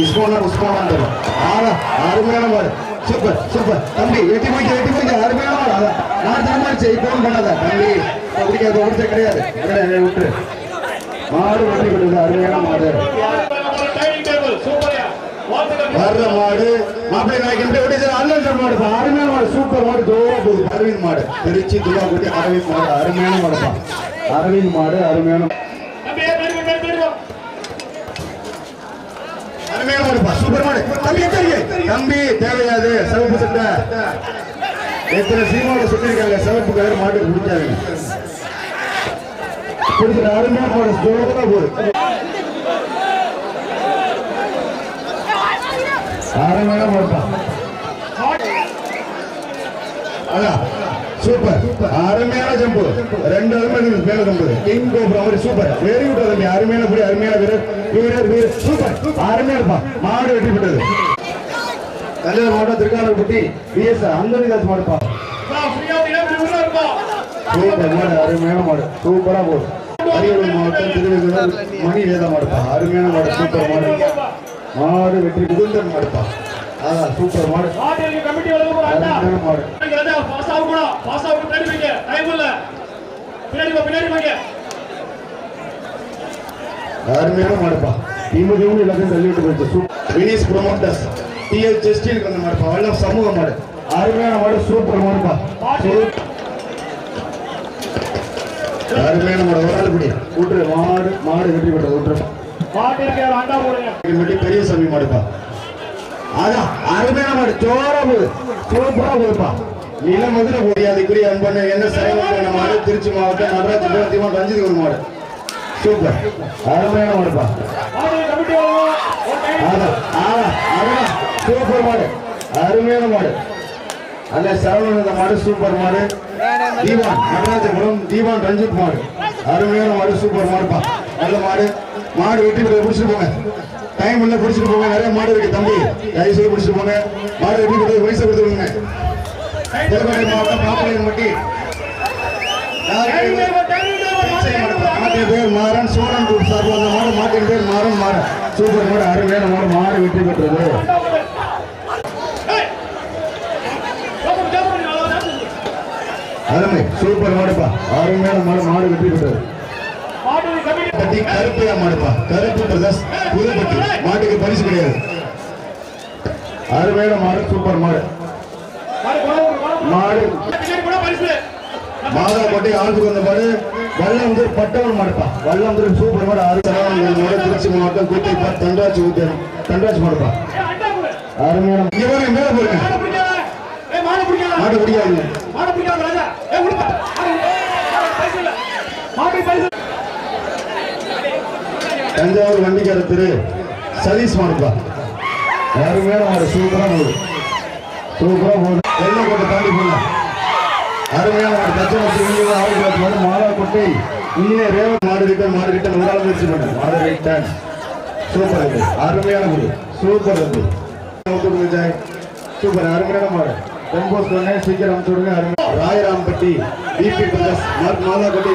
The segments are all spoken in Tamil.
இஸ்மோனா உஸ்மானான்னு தரும் ஆனா அருமையான மாடு சூப்பர் சூப்பர். தம்பி எட்டி முடிக்க எட்டி முடிக்க அருமையான மாடு அதான் நான் தரமாச்சு இப்பவும் பண்ணாத. தம்பி அப்படிக்கு அது ஒருத்தர் கிடையாது. விட்டு. மாடு வெட்டி கொடுக்குது அருமையான மாடு. வர்ற மாடு மாப்பிள்ளை நாய்க்கு எப்படி விட்டு அண்ணன் மாடு அருமையான மாடு சூப்பர் மாடு. தூரம் போகுது அரவிந்த் மாடு. திருச்சி துவாக்குட்டி அரவிந்த் மாடு. அருமையான மாடுப்பா. அரவிந்த் மாடு அருமையான தம்பி பேரு பேரு பேரு அருமையான மாடுப்பா சூப்பர் மாடு தம்பி எத்தனை தம்பி தேவையாது. சிவப்பு சட்டை. எத்தனை சீமாவை சுத்திருக்காங்க சிவப்பு கலர் மாடு பிடிக்காதுங்க பிடிக்கிற அருமையான மாடு தூரமா போகுது அதான். சூப்பர் அருமையான ஜம்பு ரெண்டு அருமை மேல ஜம்பு கிங் கோபுரம் மாதிரி சூப்பர் வெரி குட் தம்பி அருமையான புடி அருமையான வீரர். வீரர் வீரர். சூப்பர் அருமையா இருப்பா. மாடு வெற்றி பெற்றது. கல்யாண மாவட்டம் திருக்கானப்பட்டி பிஎஸ் அந்தனிதாஸ் மாடுப்பா சூப்பர் மாடு அருமையான மாடு. சூப்பரா போகுது. அரியலூர் மாவட்டம் திருவிழா மணி வேதா மாடுப்பா அருமையான மாடு சூப்பர் மாடு. மாடு வெற்றி முகுந்தன் மாடுப்பா சூப்பர் மாடு கமிட்டி அருமையான மாடு ராஜா பாஸ் ஆகணும் பாஸ் ஆக பின்னாடி வைங்க. டைம் இல்ல. பின்னாடி வா பின்னாடி வைங்க. அருமையான மாடுப்பா திமுக எல்லாத்தையும் தள்ளிவிட்டு போயிடுச்சு சூ- வினிஸ் ப்ரொமோட்டர்ஸ் டிஎல் ஜஸ்டில் கொஞ்சம் மாடுப்பா சமூக மாடு அருமையான மாடு சூப்பர் மாடுப்பா அருமையான மாடு ஒரு ஆள் பிடி விட்டுரு மாடு மாடு வெற்றி பெற்றது விட்டுரு மாட்டிற்கு அண்டா போடுங்க மட்டும் பெரிய சாமி மாடுப்பா அதான் அருமையான மாடு ஜோரா போகுது சூப்பரா போகுதுப்பா நில மதுரை முடியாதுக்குரிய அன்பண்ண என்ன சைவமான மாடு திருச்சி மாவட்டம் நடராஜ் தீவன் ரஞ்சித் குரு மாடு. சூப்பர். அருமையான மாடுப்பா. சூப்பர் மாடு. அருமையான மாடு. அந்த சரவணந்த மாடு சூப்பர் மாடு. தீவான் நடராஜபுரம் தீவான் ரஞ்சித் மாடு. அருமையான மாடு சூப்பர் மாடுப்பா. நல்ல மாடு. மாடு வெட்டி போய் பிடிச்சிட்டு போங்க. டைம் இல்ல பிடிச்சிட்டு போங்க. நிறைய மாடு இருக்கு தம்பி. தயவு செய்து பிடிச்சிட்டு போங்க. மாடு எப்படி கொடுத்து வயசு கொடுத்துருங்க திருமணி மாவட்டம் பாப்பாளையம் பட்டி மாறன். சோழன் குரூப் சார்பில் அந்த மாடு மாட்டின் பேர் மாறன் மாறன். சூப்பர் மாடு. அருமையான மாடு. மாடு வெற்றி பெற்றது. அருமை. சூப்பர் மாடுப்பா. அருமையான மாடு. மாடு வெற்றி பெற்றது. மாட்டு கமிட்டி பட்டி கருப்பையா மாடுப்பா. கருப்பு பிரதர்ஸ் புதுப்பட்டி மாட்டுக்கு பரிசு கிடையாது. அருமையான மாடு சூப்பர் மாடு. மாடு. போடு மாதா கோட்டை ஆளுக்கு வந்த மாடு வல்லம்பூர் பட்டவன் மாடுப்பா. வல்லம்பூர் சூப்பர் மாடு ஆறு மாடு திருச்சி மாவட்டம் கூட்டிப்பா தண்டாச்சி ஊத்தியம் தண்டாச்சி மாடுப்பா. அருமையான இங்க பாருங்க மேல போருங்க. மாடு பிடிக்காதுங்க மாடு பிடிக்காது ராஜா. ஏ உடுப்பா மாடு. பரிசு தஞ்சாவூர் வண்டிக்கார திரு சதீஷ் மாடுப்பா யாருமே மாடு சூப்பரா போகுது. சூப்பரா போகுது. வெள்ளக்கோட்டை தாண்டி போங்க. அருமையான மாடு தச்சமத்தி இங்கே ஆளுக்கு மாடு மாலாக்கோட்டை இங்கே ரேவன் மாடு கிட்ட மாடு கிட்ட ஒரு ஆள் முயற்சி பண்ண. மாடு ரைட் சூப்பர் இது. அருமையான மாடு. சூப்பர் இது. சூப்பர் அருமையான மாடு. டெம்போஸ் பண்ணே சீக்கிரம் அனுப்பிச்சு அருமை Rayarampatti PP brothers Malakottai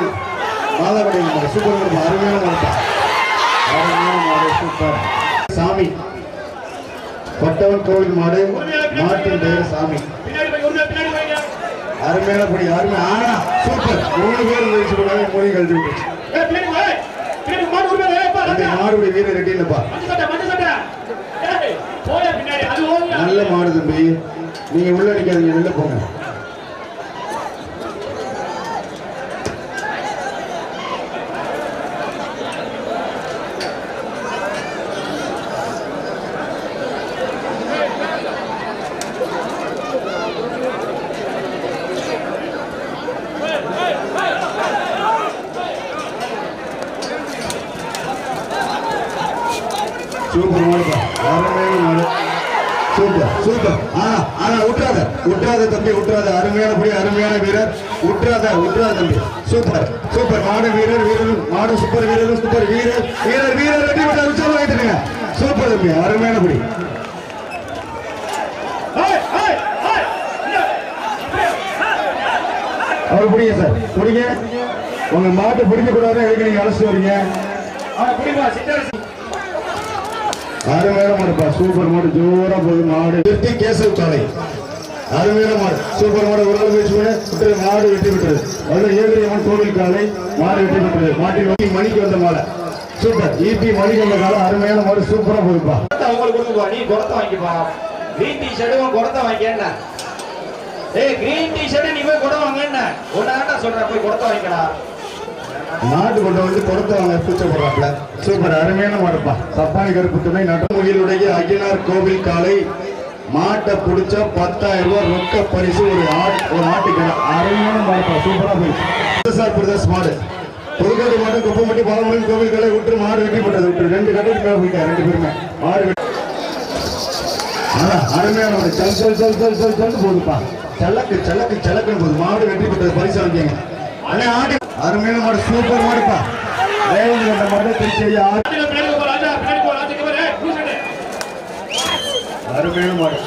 Malakottai super அருமையான மாடு சூப்பர். சாமி. கொட்டவன் கோவில் மாடு மாட்டின் பெயர் சாமி. அருமையான படி அருமை. ஆனா சூப்பர். மூணு பேர் வயசு கூட மொழி கழிச்சு விட்டுச்சு. மாடுபடி வீரர் நல்ல மாடு தம்பி. நீங்க உள்ள நிக்காதீங்க வெளில போங்க சூப்பர் மாடுப்பா அருமையான மாடு சூப்பர் சூப்பர் ஆனா ஆனா விட்டுறாத விட்டுறாத தம்பி விட்டுறாத அருமையான படி அருமையான வீரர் விட்டுறாத விட்டுறாத தம்பி சூப்பர் சூப்பர் மாடு வீரர் வீரர் மாடு சூப்பர் வீரர் சூப்பர் வீரர் வீரர் வீரர் வெற்றி பெற்ற உற்சாகம் ஆயிட்டுருங்க சூப்பர் தம்பி அருமையான படி அவர் பிடிங்க சார். பிடிங்க. உங்க மாட்டை பிடிக்க கூடாது எதுக்கு நீங்க அழைச்சிட்டு வரீங்க அருமையான மாடுப்பா சூப்பர் மாடு ஜோரா போகுது மாடு. வெட்டி கேசவ சாலை அருமையான மாடு சூப்பர் மாடு ஒரு நாள் முயற்சி விட்டு மாடு வெட்டி விட்டுரு அதுல ஏழு கோவில் காலை மாடு வெட்டி விட்டுரு மாட்டி நோக்கி மணிக்கு வந்த மாலை சூப்பர். இபி மணிக்கு வந்த காலம் அருமையான மாடு சூப்பரா போகுதுப்பா. அவங்களுக்கு கொடுங்கப்பா நீ குடத்தை வாங்கிப்பா. கிரீன் டீ ஷர்ட்டும் குடத்தை வாங்கிக்க என்ன? ஏய் கிரீன் டீ ஷர்ட் நீ போய் குடம் வாங்க என்ன? உன்னாட்டா சொல்ற போய் குடத்தை வாங்கிக்கலாம் நாட்டு கொண்டு வந்து கொடுத்து அவங்க பூச்சை போடுறாப்ல சூப்பர் அருமையான மாடுப்பா. சப்பானி கருப்பு துணை அய்யனார் கோவில் காலை. மாட்டை பிடிச்ச பத்தாயிரம் ரூபாய் ரொக்க பரிசு ஒரு ஒரு ஆட்டுக்கு அருமையான மாடுப்பா சூப்பரா போய். சார் பிரதேஷ் மாடு. புதுக்கோட்டை மாடு குப்பம்பட்டி பாலமலை கோவில் காலை விட்டு மாடு வெட்டி போட்டது விட்டு ரெண்டு கட்டுக்கு மேல போயிட்டா ரெண்டு பேருமே. மாடு அருமையான மாடு. சல் சல் சல் சல் சல் சல் போகுதுப்பா. சலக்கு சலக்கு சலக்குன்னு போகுது. மாடு வெட்டி போட்டது பரிசு வாங்கிங்க அண்ணே ஆடு அருமையான மாடு சூப்பர் மாடுப்பா. ரேவந்த் கண்ட மாடு திருச்சி அருமையான மாடு.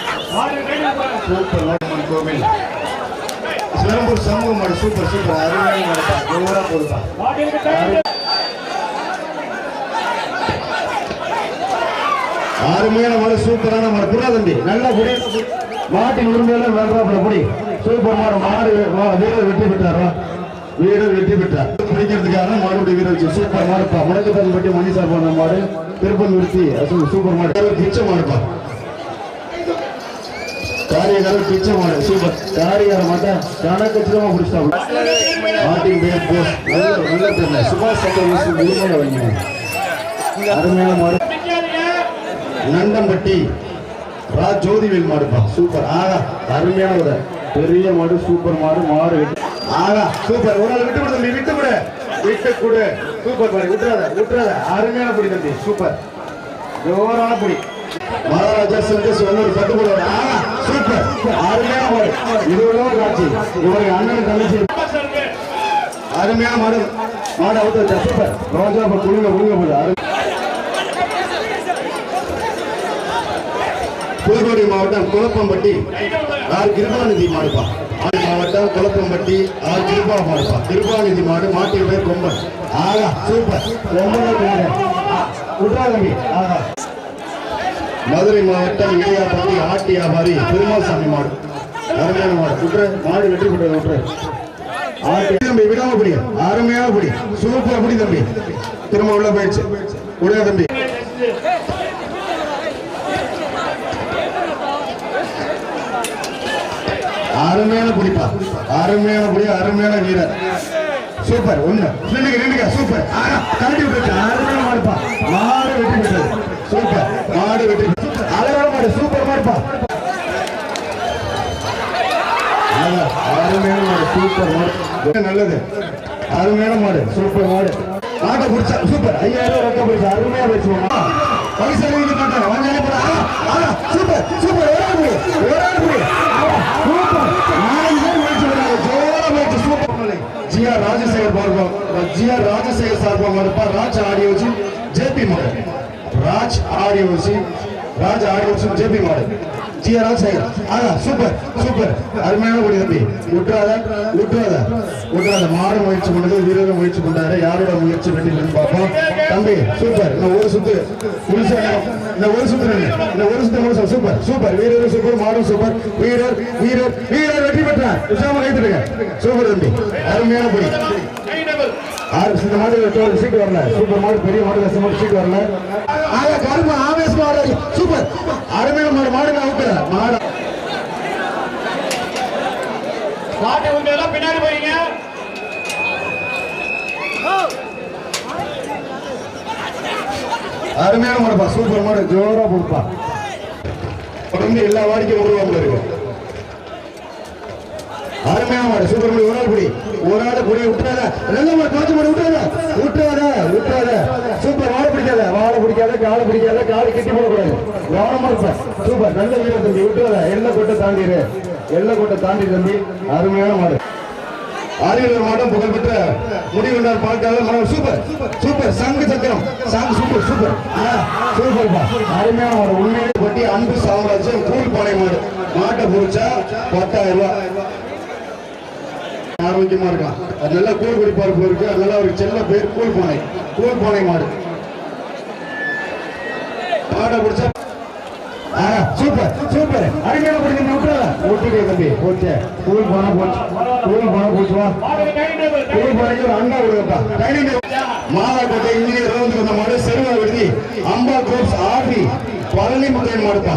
சூப்பர் லோகமன் கோவில். சிலம்பூர் சமூக மாடு சூப்பர் சூப்பர் அருமையான மாடுப்பா. ஜோரா போடுப்பா. அருமையான மாடு சூப்பரான மாடு. புரியா தம்பி? நல்லா புடி மாட்டின் உரிமையெல்லாம் வேண்டாம் புடி சூப்பர் மாடு மாடு வீரர் வெற்றி பெற்றாரா? வீரர் வெற்றி பெற்றார். பிடிக்கிறதுக்காக மாடுடைய வீரர் வச்சு சூப்பர் மாடுப்பா முடக்கத்தான் பட்டி மணி சார் போன மாடு. திருப்பம் நிறுத்தி சூப்பர் மாடு. ஒரு பிச்சை மாடுப்பா காரியக்காரர் பிச்சை மாடு. சூப்பர் காரியக்கார மாட்டா பிடிச்சிட்டா. மாட்டின் பேர் போஸ். நல்ல நல்ல சுபாஷ் வைங்க அருமையான மாடு. ரா ஜோதிவேல் மாடுப்பா சூப்பர் ஆகா அருமையான பெரிய மாடு சூப்பர் மாடு. மாடு வெட்டி- சூப்பர். ஒரு நாள் விட்டு கொடு தம்பி விட்டு கொடு. விட்டு கொடு. சூப்பர் பாரு விட்டுறாத விட்டுறாத. அருமையான புடி தம்பி சூப்பர். ஜோரான புடி. மகாராஜா சந்தேஷ் வந்து ஒரு பட்டு போடுவார் ஆகா சூப்பர். அருமையான மாடு இது ஒரு காட்சி இவருக்கு அண்ணன் தங்கச்சி பாஸ் இருக்கு அருமையான மாடு. மாடு அவுத்து சூப்பர். ரோஜா இப்ப குழுங்க குழுங்க போகுது. அரு- புதுக்கோட்டை மாவட்டம் குளப்பம்பட்டி ஆர். கிருபாநிதி மாடுப்பா ஆறு மாவட்டம் குளப்பம்பட்டி ஆர். கிருபா மாடுப்பா கிருபாநிதி மாடு மாட்டின் பேர் கொம்பன். ஆகா சூப்பர். கொம்பன் ஆகா. மதுரை மாவட்டம் இளையாப்பட்டி ஆட்டி வியாபாரி பெருமாசாமி மாடு. அருமையான மாடு. விட்டுரு மாடு வெற்றி பெற்றது விட்டுரு ஆட்டி தம்பி விடாம பிடி. அருமையாக பிடி. சூப்பர் பிடி தம்பி. திரும்ப உள்ள போயிடுச்சு. விடுங்க தம்பி. அருமையான குடிப்பா அருமையான குடி அருமையான வீரர். சூப்பர் ஒண்ணு. நின்னுங்க சூப்பர். கரண்டி விட்டுச்சு அருமையான மாடுப்பா. மாடு வெட்டி விட்டது சூப்பர் மாடு வெட்டி அழகான மாடு சூப்பர் மாடுப்பா. அருமையான மாடு சூப்பர் மாடு. நல்லது. அருமையான மாடு சூப்பர் மாடு. மாட்டை பிடிச்சா சூப்பர். ஐயாயிரம் ரொக்க பிடிச்சா அருமையா பேசுவோம். பைசா எழுதி மாட்டாங்க சூப்பர் சூப்பர். ஓடாது ஓடாது முடி. ஆ, சூப்பர் நாலு பேர் முயற்சி பண்ணாங்க ஜோரா முயற்சி சூப்பர் பண்ணலை. ஜி ஆர் ராஜசேகர் பார்ப்போம் ஜி ஆர் ராஜசேகர் சார்பாக இருப்பா சூப்பர் சூப்பர் அருமையான கொடி தம்பி. விட்டுறாத விட்டுறாத விட்டுறாத மாறு முயற்சி பண்ணது வீரர் முயற்சி பண்ணாரு யாரோட முயற்சி வெற்றி பார்ப்போம். தம்பி சூப்பர் இந்த ஒரு சுத்து முழுசா இந்த ஒரு சுத்து இந்த ஒரு சுத்து முழுசா சூப்பர் சூப்பர் வீரர் சூப்பர் மாடும் சூப்பர் வீரர் வீரர் வீரர் வெற்றி பெற்றார். உற்சாகமா கைத்துருங்க சூப்பர் தம்பி. அருமையான கொடி. ஆறு இந்த சீட்டு வரல. சூப்பர் மாடு பெரிய மாடு கஷ்டமாடு சீட்டு வரல. ஆக கரும்பு ஆவேசமா சூப்பர் அருமையான மாடு மாடு அவுட்டு மாடு மாட்டை உங்க எல்லாம் பின்னாடி போறீங்க. அருமையான மாடுப்பா சூப்பர் மாடு ஜோரா கொடுப்பா. தொடர்ந்து எல்லா வாடிக்கையும் உருவாக்குல இருக்கும் அருமையான மாடு சூப்பர் மாடு ஒரு ஆள் குடி. ஒரு ஆள் குடி விட்டுறாத. நல்ல மாடு காய்ச்சி மாடு விட்டுறாத. விட்டுறாத விட்டுறாத. சூப்பர் வாழை பிடிக்காத. வாழை பிடிக்காத காலை பிடிக்காத காலை கட்டி போடக்கூடாது. கவனமா இருப்பேன் சூப்பர் நல்ல வீரர் தம்பி விட்டுறாத. எல்லை கொட்டை தாண்டிடு எல்லை கொட்டை தாண்டி தம்பி அருமையான மாடு. அரியலூர் மாவட்டம் புகழ்பெற்ற முடிவுண்டார் பால்கால சூப்பர் சூப்பர். சங்கு சக்கரம். Song super super. சூப்பர் அருமையான மாடு. உண்மையை பற்றி அன்பு சாம்ராஜ்யம் கூழ் பானை மாடு. மாட்டை பொறிச்சா பத்தாயிரம் ரூபாய் ஆரோக்கியமா இருக்கலாம் அது நல்லா கூழ் குடிப்பார் போருக்கு அதனால ஒரு செல்ல பேர் கூழ் பானை கூழ் பானை மாடு. மாடை பிடிச்சா சூப்பர் சூப்பர். அடிக்கடி பிடிக்க விட்டுறல விட்டுட்டு தம்பி போச்சு ஸ்கூல் போனா போச்சு ஸ்கூல் போனா போச்சு வா. மாடுக்கு டைனிங் ஸ்கூல் போனீங்க ஒரு அண்டா விடுங்கப்பா டைனிங் மாலாக்கோட்டை இன்ஜினியர் ரோந்து வந்த மாடு செருவா விடுதி அம்பா கோப்ஸ் ஆர்வி பழனி முத்தையன் மாடுப்பா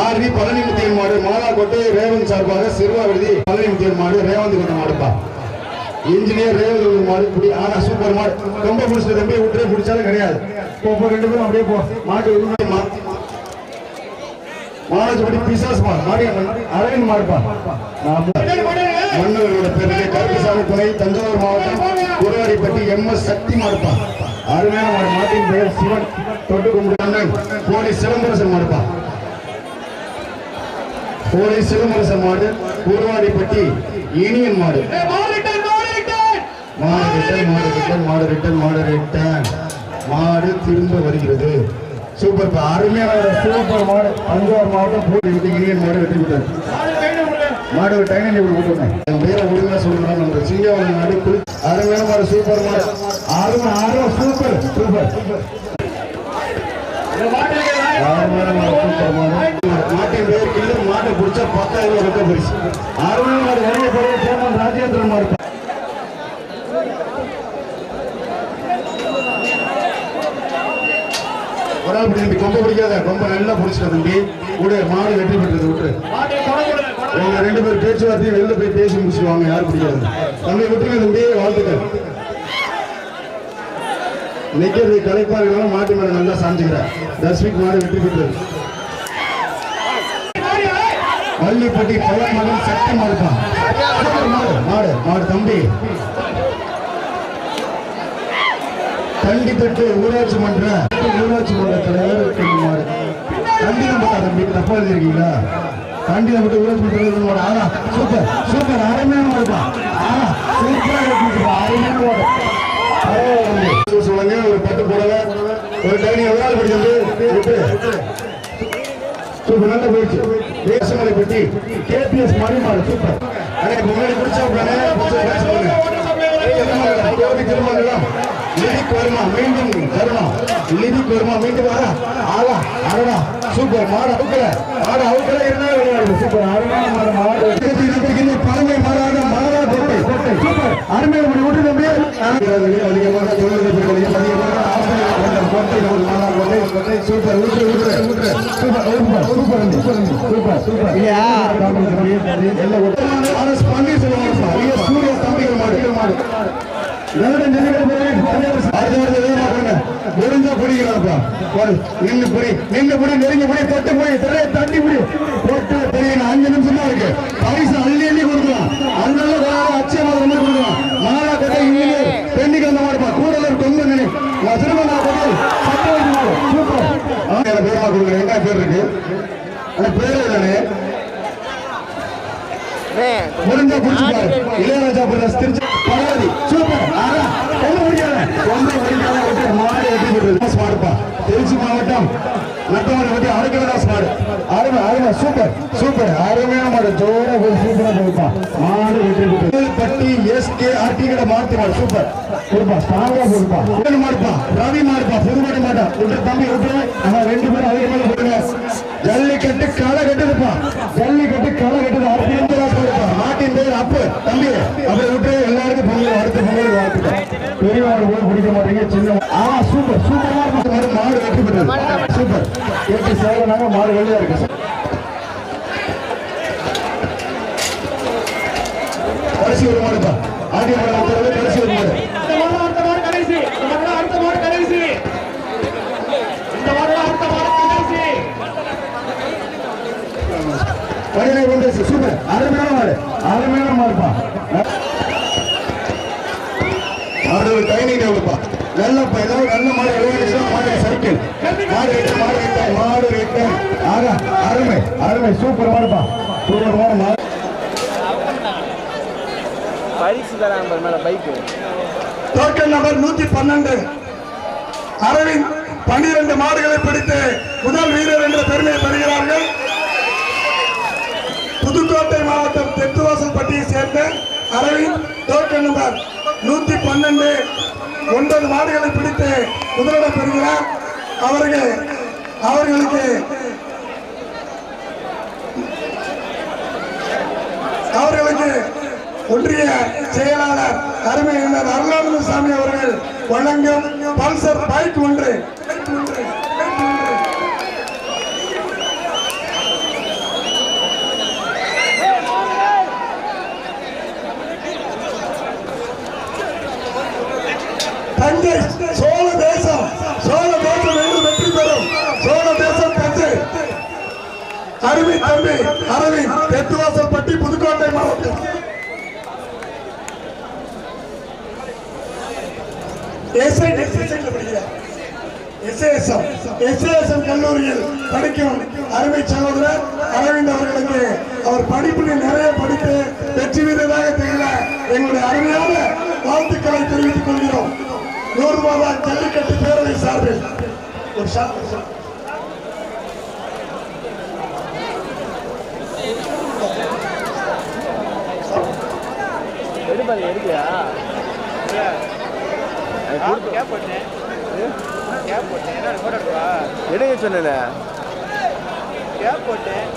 ஆர்வி பழனி முத்தையன் மாடு மாலாக்கோட்டை ரேவந்த் சார்பாக சிறுவா விடுதி பழனி முத்தையன் மாடு ரேவந்த் கொண்ட மாடுப்பா இன்ஜினியர் ரேவந்த் வந்த மாடு இப்படி ஆனா சூப்பர் மாடு. ரொம்ப பிடிச்ச தம்பி விட்டுறே பிடிச்சாலும் கிடையாது. போ ரெண்டு பேரும் அப்படியே போ. மாட்டு மானஜபடி பிசாஸ் அரவிந்த் மாடுப்பா நான் மன்னர்களோட பேருக்கு கருப்பசாமி துணை தஞ்சாவூர் மாவட்டம் குருவாடிப்பட்டி எம் எஸ் சக்தி மாடுப்பா அருமையான மாடு மாட்டின் பெயர் சிவன். தொட்டு கும்பிடு அண்ணன் கோடி சிலம்பரசன் மாடுப்பா கோடி சிலம்பரசன் மாடு குருவாடிப்பட்டி இனியன் மாடு. மாடு ரிட்டன் மாடு ரிட்டன் மாடு ரிட்டன் மாடு ரிட்டன் மாடு திரும்ப வருகிறது. சூப்பர். அருமையான சூப்பர் மாடு. தஞ்சாவூர் மாவட்டம் போட்டி இனியன் மாடு வெற்றி பெற்றார் மாடு டைனிங் டேபிள் போட்டுருந்தேன் என் பேரை ஒழுங்கா சொல்லணும் நம்ம சிங்கவளம் நாடு குளி அருமையான மாடு சூப்பர் மாடு. அருமை அருமை சூப்பர் சூப்பர். அருமையான மாடு சூப்பர் மாடு. மாட்டின் பேர் கில்லு மாட்டை பிடிச்சா பத்தாயிரம் ரூபாய் பரிசு அருமையான மாடு வரைய பெரிய ஆள் பிடி தம்பி கொம்ப பிடிக்காத கொம்ப நல்லா பிடிச்சிட்ட தம்பி. விடு மாடு வெற்றி பெற்றது கொடை உங்க ரெண்டு பேரும் பேச்சுவார்த்தையும் வெளில போய் பேசி முடிச்சுடுவாங்க யார் பிடிக்காது. தம்பி விட்டுருங்க தம்பி வாழ்த்துக்கள். நிக்கிறது கலைப்பா இருந்தாலும் மாட்டு மேல நல்லா சாஞ்சுக்கிறார் தஸ்விக் மாடு வெற்றி பெற்றது. வள்ளிப்பட்டி பையன் மகன் சக்தி மாடுப்பா மாடு மாடு மாடு தம்பி. கண்டிப்பட்டு ஊராட்சி மன்ற ஊராட்சி மன்ற தலைவர் குமார் மாடு கண்டிதம் தம்பி தப்பா எழுதிருக்கீங்களா கண்டிதம் பட்டு ஊராட்சி மன்ற தலைவர் ஆனா சூப்பர் சூப்பர். அருமையான மாடுப்பா ஆனா சூப்பரா கட்டிருப்பா அருமையான மாடு சொல்லுங்க ஒரு பட்டு புடவை ஒரு டைனி எவ்வளவு சூப்பர் போயிடுச்சு. Desamalai KPS super. அன்னைக்கு முன்னாடி உடனே சொல்லுங்க. கோடி திருமணம் லிதிக் வருமா மீண்டும் வருமா லிதிக் வருமா மீண்டும் வரா ஆளா அடடா சூப்பர். மாடு அவுக்கல. மாடு அவுக்கல இருந்தா விளையாடு சூப்பர். அருமையான மாடு மாடு. இருக்கின்ற பழமை மாறாத மாறா கோட்டை கோட்டை சூப்பர். அருமையான முடி விட்டு தம்பி. அதிகமாக தொழிலதிபர்களையும் அதிகமாக கோட்டை நமது மாறா கோட்டை கோட்டை சூப்பர் ஊற்று ஊற்று. ஊற்று super super super super super super. இல்லையா? எல்லாம் பள்ளி சொல்லுவாங்க சூரிய தம்பிகள் மாடு மாடு. நேரடி பிடிக்கலாம்ப்பா. போடு. பிடி. நின்னு பிடி, பிடி, தொட்டு தட்டி பிடி. தொட்டு தெரியணும். அஞ்சு நிமிஷம் தான் இருக்கு. பரிசு அள்ளி அள்ளி கொடுக்கலாம். வேற அச்சயமா ரொம்ப கொடுக்கலாம். மாலா இங்கே பெண்ணுக்கு அந்த மாதிரிப்பா. கூடலூர் கொங்கு நினை. திருமண கட்டை சட்டை சூப்பர். பேரா என்ன பேர் இருக்கு? அந்த பேரே தானே முடிஞ்சா புடிச்சுக்காரு இளையராஜா பிரதர்ஸ் திருச்சி பரவாயில்லை. சூப்பர். ஆனா ஒண்ணு முடியாத ஒண்ணு முடியாத விட்டு மாடு எப்படி போடுறது? மாடுப்பா திருச்சி மாவட்டம். நட்டமாடு வெட்டி அரைக்கலதாஸ் மாடு அருமை அருமை. சூப்பர். சூப்பர். அருமையான மாடு. ஜோரா போய் சூப்பரா போயிருப்பா மாடு வெற்றி போட்டு பட்டி எஸ் கே ஆர்டி கடை மாத்தி மாடு. சூப்பர். கொடுப்பா. ஸ்ட்ராங்கா போடுப்பா உடனே மாடுப்பா. ரவி மாடுப்பா. புதுமாடி மாட்டா. விட்டு தம்பி விட்டு ஆனா ரெண்டு பேரும் அதிகமாக போடுங்க. ஜல்லிக்கட்டு களை கட்டுதுப்பா. ஜல்லிக்கட்டு களை கட்டுது. ஆர்டி போடுப்பா மாட்டின் பேர் அப்பு தம்பி அப்படி விட்டு எல்லாருக்கும் பொங்கல் அடுத்த பொங்கல் வாழ்த்துட்டோம் பெரியவாடு கூட பிடிக்க மாட்டீங்க சின்ன ஆ சூப்பர் சூப்பரா இருக்கு மாடு வெற்றி பெற்றது. சூப்பர் எட்டு சேவனாக மாடு வெளியா இருக்கு கடைசி ஒரு மாடுப்பா ஆடி மாடு கடைசி ஒரு மாடு. இந்த மாடு அடுத்த மாடு கடைசி இந்த மாடு அடுத்த மாடு கடைசி இந்த மாடு அடுத்த மாடு கடைசி பதினேழு கொண்டு சூப்பர் அருமையான மாடு அருமையான மாடுப்பா மாடு ஒரு டைனிங் டேபிள்ப்பா நல்ல ப- ஏதாவது நல்ல மாடு விளையாடுச்சுன்னா மாடு சைக்கிள் மாடு ரெட்டு மாடு ரெட்டு மாடு ரெட்டு ஆகா அருமை அருமை. சூப்பர் மாடுப்பா சூப்பர் மாடு மாடு பரிசு தராங்க பாரு மேல பைக்கு டோக்கன் நம்பர் நூத்தி பன்னெண்டு. அரவிந்த் பன்னிரண்டு மாடுகளை பிடித்து முதல் வீரர் என்ற பெருமையை பெறுகிறார்கள். புதுக்கோட்டை மாவட்டம் தெற்குவாசல்பட்டியை சேர்ந்த அரவிந்த் டோக்கன் நம்பர் நூத்தி பன்னெண்டு ஒன்பது மாடுகளை பிடித்து முதலிடம் பெறுகிறார். அவர்கள் அவர்களுக்கு அவர்களுக்கு ஒன்றிய செயலாளர் அருமை அருளானந்த சாமி அவர்கள் வழங்கும் பல்சர் பைக் ஒன்று பைக் ஒன்று, பைக் ஒன்று. தஞ்சை சோழ தேசம் சோழ தேசம் என்று வெற்றி பெறும் சோழ தேசம் தஞ்சை அருமை தம்பி அரவிந்த் தெத்துவாசல்பட்டி புதுக்கோட்டை மாவட்டம் எஸ்ஐ எஸ்ஏஎஸ்எம் எஸ்ஏஎஸ்எம் கல்லூரியில் படிக்கும் அருமை சகோதரர் அரவிந்த் அவர்களுக்கு அவர் படிப்பில் நிறைய படித்து வெற்றி வீரராக திகழ எங்களுடைய அருமையான வாழ்த்துக்களை தெரிவித்துக் கொள்கிறோம். நூறு ரூபாய் ஜல்லிக்கட்டு பேரவை சார்பில். ஒரு எடுப்பாரு எடுக்கலையா கேப் போட்டேன் கேப் போட்டேன் என்ன போட்டோ சொன்னேன் கேப் போட்டேன்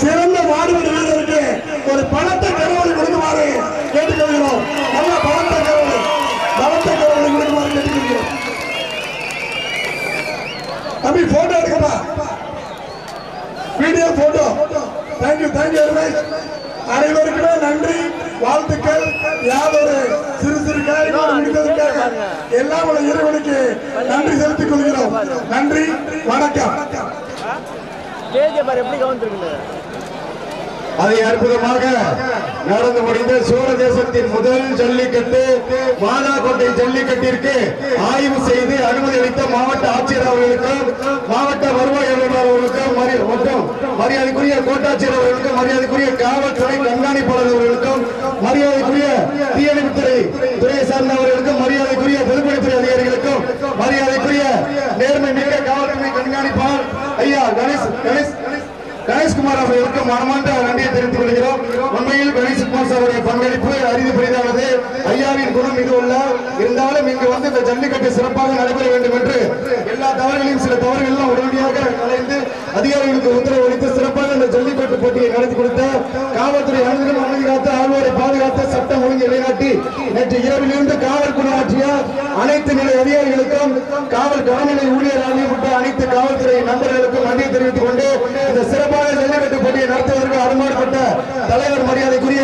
சிறந்த மாடுபடி வீரருக்கு ஒரு பணத்தை கருவறை கொடுக்குமாறு கேட்டுக்கொள்கிறோம். நல்ல பணத்தை கருவறை பலத்தை கருவறை கொடுக்குமாறு கேட்டுக்கொள்கிறோம். தம்பி photo எடுக்கப்பா video photo thank you thank you very much அனைவருக்குமே நன்றி வாழ்த்துக்கள். யாதொரு சிறு சிறு காரியங்கள் முடிந்ததற்காக எல்லாம் உள்ள இறைவனுக்கு நன்றி செலுத்திக் கொள்கிறோம். நன்றி வணக்கம். எப்படி கவனிச்சிருக்குன்னு அதை அற்புதமாக நடந்து முடிந்த சோழ தேசத்தின் முதல் ஜல்லிக்கட்டு மாதாக்கோட்டை ஜல்லிக்கட்டிற்கு ஆய்வு செய்து அனுமதி அளித்த மாவட்ட ஆட்சியர் அவர்களுக்கும் மாவட்ட வருவாய் அலுவலர் அவர்களுக்கும் மற்றும் மரியாதைக்குரிய கோட்டாட்சியர் அவர்களுக்கும் மரியாதைக்குரிய காவல்துறை கண்காணிப்பாளர் அவர்களுக்கும் மரியாதைக்குரிய தீயணைப்புத்துறை துறையை சார்ந்தவர்களுக்கும் மரியாதைக்குரிய பொதுப்பணித்துறை அதிகாரிகளுக்கும் மரியாதைக்குரிய நேர்மை மிக்க காவல்துறை கண்காணிப்பாளர் ஐயா கணேஷ் கணேஷ் கணேஷ்குமார் அவர்களுக்கு மனமார்ந்த நன்றியை தெரிவித்துக் கொள்கிறோம். உண்மையில் கணேஷ்குமார் அவருடைய பங்களிப்பு அரிது பெரிதானது. ஐயாவின் குணம் இது உள்ள இருந்தாலும் இங்கு வந்து இந்த ஜல்லிக்கட்டு சிறப்பாக நடைபெற வேண்டும் என்று எல்லா தவறுகளையும் சில தவறுகள் உடனடியாக கலைந்து அதிகாரிகளுக்கு உத்தரவு அளித்து சிறப்பாக இந்த ஜல்லிக்கட்டு போட்டியை நடத்தி கொடுத்த காவல்துறை அனைவரும் அமைதி காத்து ஆழ்வாரை பாதுகாத்து சட்டம் ஒழுங்கு நிலைநாட்டி நேற்று இரவிலிருந்து காவல் குணமாற்றிய அனைத்து நிலை அதிகாரிகளுக்கும் காவல் கவனநிலை ஊழியர் ஆகியப்பட்ட அனைத்து காவல்துறை நண்பர்களுக்கும் நன்றி தெரிவித்துக் கொண்டு இந்த சிறப்பாக சிறப்பாக ஜல்லிக்கட்டு போட்டியை நடத்துவதற்கு அனுமானப்பட்ட தலைவர் மரியாதைக்குரிய